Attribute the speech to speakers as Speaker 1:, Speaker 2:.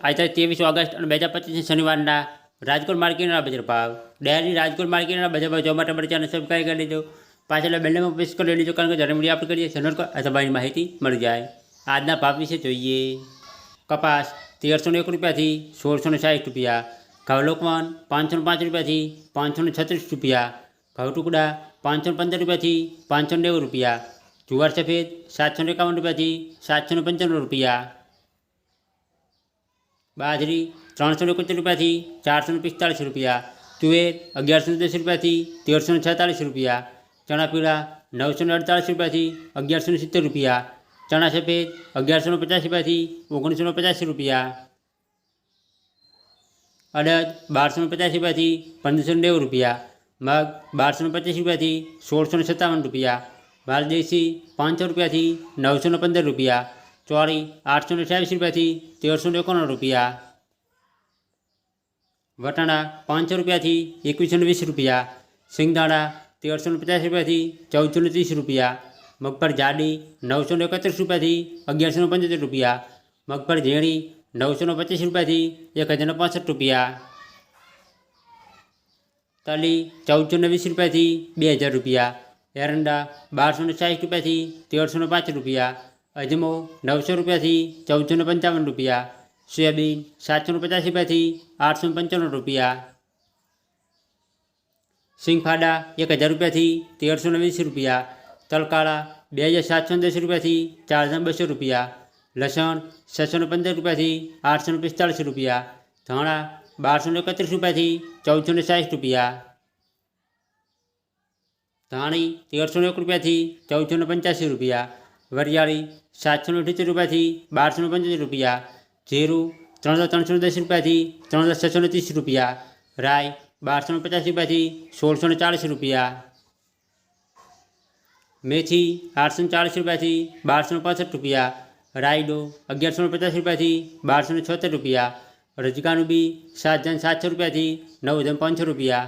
Speaker 1: આજે ત્રેવીસ ઓગસ્ટ અને બે હજાર પચીસ શનિવારના રાજકોટ માર્કેટના બજાર ભાવ. ડેરી રાજકોટ માર્કેટના બજાર ભાવ જોવા માટે અમારી ચેનલ સબસ્ક્રાઈબ કરી લેજો. પાછળ બેલમાં પ્રેસ કરી લેજો કારણ કે જ્યારે વીડિયો આપણે કરીએ ચેનલ પર તમારી માહિતી મળી જાય. આજના ભાવ વિશે જોઈએ. કપાસ તેરસો એક રૂપિયાથી સોળસો સાઠ રૂપિયા. ઘઉં લોકવાન પાંચસો પાંચ રૂપિયાથી પાંચસો ને છત્રીસ રૂપિયા. ઘઉં ટુકડા પાંચસો પંદર રૂપિયાથી પાંચસો નેવું રૂપિયા. જુવાર સફેદ સાતસો એકાવન રૂપિયાથી સાતસો ને પંચાણું રૂપિયા. બાજરી ત્રણસો ને એકોતેર રૂપિયાથી ચારસો ને પિસ્તાળીસ રૂપિયા તુવેર અગિયારસો ને દસ રૂપિયાથી તેરસો ને છેતાલીસ રૂપિયા ચણા પીળા નવસો ને અડતાલીસ રૂપિયાથી અગિયારસો ને સિત્તેર રૂપિયા ચણા સફેદ અગિયારસો ને પચાસ રૂપિયાથી ઓગણીસો ને પચાસ રૂપિયા અડદ બારસો ને પચાસ રૂપિયાથી પંદરસો ને નેવું રૂપિયા મગ બારસો ને પચીસ રૂપિયાથી સોળસો ને સત્તાવન રૂપિયા વાલદેશી પાંચસો રૂપિયાથી નવસો ને પંદર રૂપિયા ચોરી આઠસો ને અઠ્યાવીસ રૂપિયાથી તેરસો ને એકોણ રૂપિયા. વટાણા પાંચસો રૂપિયાથી એકવીસો ને વીસ રૂપિયા. સિંગદાણા તેરસો ને પચાસ રૂપિયાથી ચૌદસો ને ત્રીસ રૂપિયા. મગફળ જાડી નવસો ને એકત્રીસ રૂપિયાથી અગિયારસો ને પંચોતેર રૂપિયા. મગફળ ઝીણી નવસો ને પચીસ રૂપિયાથી એક હજાર પાસઠ રૂપિયા. તલી ચૌદસો ને વીસ રૂપિયાથી બે હજાર રૂપિયા. એરંડા બારસો ને સાઠ રૂપિયાથી તેરસો ને પાંચ રૂપિયા. અજમો નવસો રૂપિયાથી ચૌદસો ને પંચાવન રૂપિયા સોયાબીન સાતસો ને પચાસ રૂપિયાથી આઠસો ને પંચાણું રૂપિયા સિંગફાડા એક હજાર રૂપિયાથી તેરસો ને વીસ રૂપિયા તલકાળા બે હજાર સાતસો ને દસ રૂપિયાથી ચાર હજાર બસો રૂપિયા લસણ છસો ને પંદર રૂપિયાથી આઠસો ને પિસ્તાળીસ રૂપિયા ધાણા બારસો ને એકત્રીસ રૂપિયાથી ચૌદસો ને સાઠ રૂપિયા ધાણી તેરસો ને એક રૂપિયાથી ચૌદસો ને પંચ્યાસી રૂપિયા વરિયાળી સાતસો ને અઠ્યોતેર રૂપિયાથી બારસો ને પંચોતેર રૂપિયા જીરું ત્રણસો ત્રણસો ને દસ રૂપિયાથી ત્રણસો છસો ને ત્રીસ રૂપિયા રાય બારસો ને પચાસ રૂપિયાથી સોળસો ને ચાલીસ રૂપિયા મેથી આઠસો ને ચાલીસ રૂપિયાથી બારસો ને પાસઠ રૂપિયા રાયડો અગિયારસો ને પચાસ રૂપિયાથી બારસો ને છોતેર રૂપિયા રજકાનું બી સાત હજાર સાતસો રૂપિયાથી નવ હજાર પાંચસો રૂપિયા